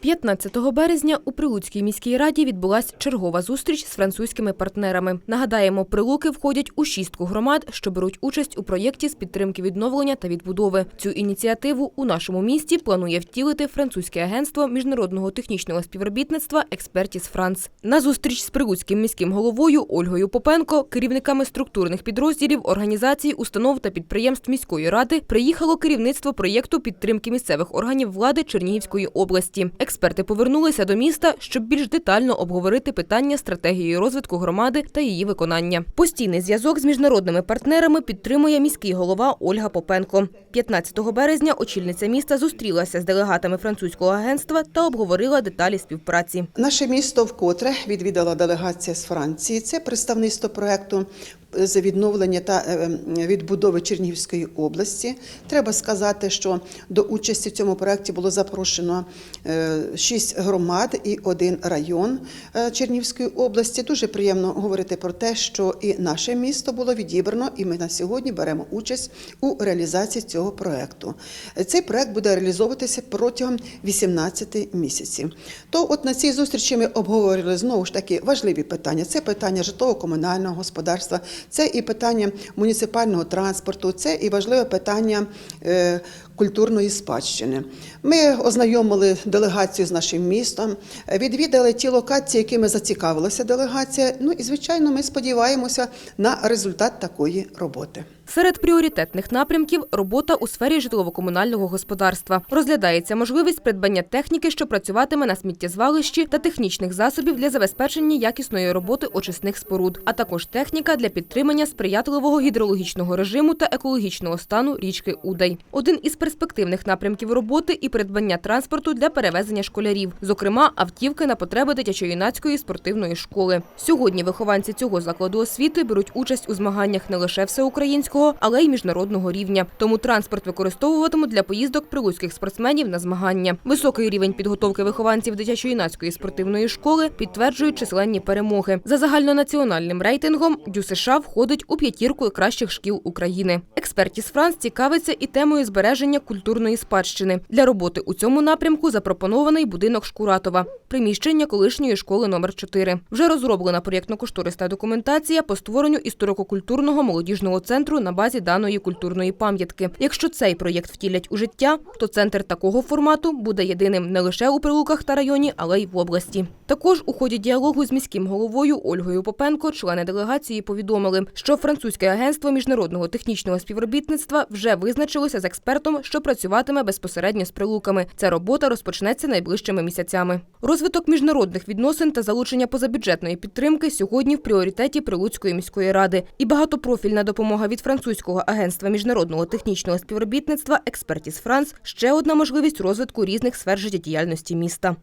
15 березня у Прилуцькій міській раді відбулася чергова зустріч з французькими партнерами. Нагадаємо, прилуки входять у шістку громад, що беруть участь у проєкті з підтримки відновлення та відбудови. Цю ініціативу у нашому місті планує втілити французьке агентство міжнародного технічного співробітництва Експертіс Франс. На зустріч з прилуцьким міським головою Ольгою Попенко, керівниками структурних підрозділів, організацій, установ та підприємств міської ради приїхало керівництво проєкту підтримки місцевих органів влади Чернігівської області. Експерти повернулися до міста, щоб більш детально обговорити питання стратегії розвитку громади та її виконання. Постійний зв'язок з міжнародними партнерами підтримує міський голова Ольга Попенко. 15 березня очільниця міста зустрілася з делегатами французького агентства та обговорила деталі співпраці. Наше місто вкотре відвідала делегація з Франції. Це представництво проекту з відновлення та е, відбудови Чернігівської області. Треба сказати, що до участі в цьому проекті було запрошено е, шість громад і один район е, Чернігівської області. Дуже приємно говорити про те, що і наше місто було відібрано, і ми на сьогодні беремо участь у реалізації цього проекту. Цей проект буде реалізовуватися протягом 18 місяців. То, от на цій зустрічі ми обговорили знову ж таки важливі питання. Це питання житлово-комунального господарства, це і питання муніципального транспорту, це і важливе питання е, культурної спадщини. Ми ознайомили делегацію з нашим містом, відвідали ті локації, якими зацікавилася делегація. Ну і звичайно, ми сподіваємося на результат такої роботи. Серед пріоритетних напрямків робота у сфері житлово-комунального господарства. Розглядається можливість придбання техніки, що працюватиме на сміттєзвалищі та технічних засобів для забезпечення якісної роботи очисних споруд, а також техніка для підтримання сприятливого гідрологічного режиму та екологічного стану річки Удай. Один із перспективних напрямків роботи і придбання транспорту для перевезення школярів, зокрема автівки на потреби дитячо-юнацької спортивної школи. Сьогодні вихованці цього закладу освіти беруть участь у змаганнях не лише всеукраїнського, але й міжнародного рівня. Тому транспорт використовуватимуть для поїздок прилуцьких спортсменів на змагання. Високий рівень підготовки вихованців дитячо-юнацької спортивної школи підтверджують численні перемоги. За загальнонаціональним рейтингом Дю США входить у п'ятірку кращих шкіл України. Експертіс Франс цікавиться і темою збереження культурної спадщини. Для роботи у цьому напрямку запропонований будинок Шкуратова, приміщення колишньої школи номер 4 Вже розроблена проєктно-кошторисна документація по створенню історико-культурного молодіжного центру на базі даної культурної пам'ятки. Якщо цей проєкт втілять у життя, то центр такого формату буде єдиним не лише у Прилуках та районі, але й в області. Також у ході діалогу з міським головою Ольгою Попенко члени делегації повідомили, що французьке агентство міжнародного технічного співробітництва вже визначилося з експертом, що працюватиме безпосередньо з прилуками. Ця робота розпочнеться найближчими місяцями. Розвиток міжнародних відносин та залучення позабюджетної підтримки сьогодні в пріоритеті Прилуцької міської ради. І багатопрофільна допомога від французького агентства міжнародного технічного співробітництва експертіз Франс ще одна можливість розвитку різних сфер життєдіяльності міста.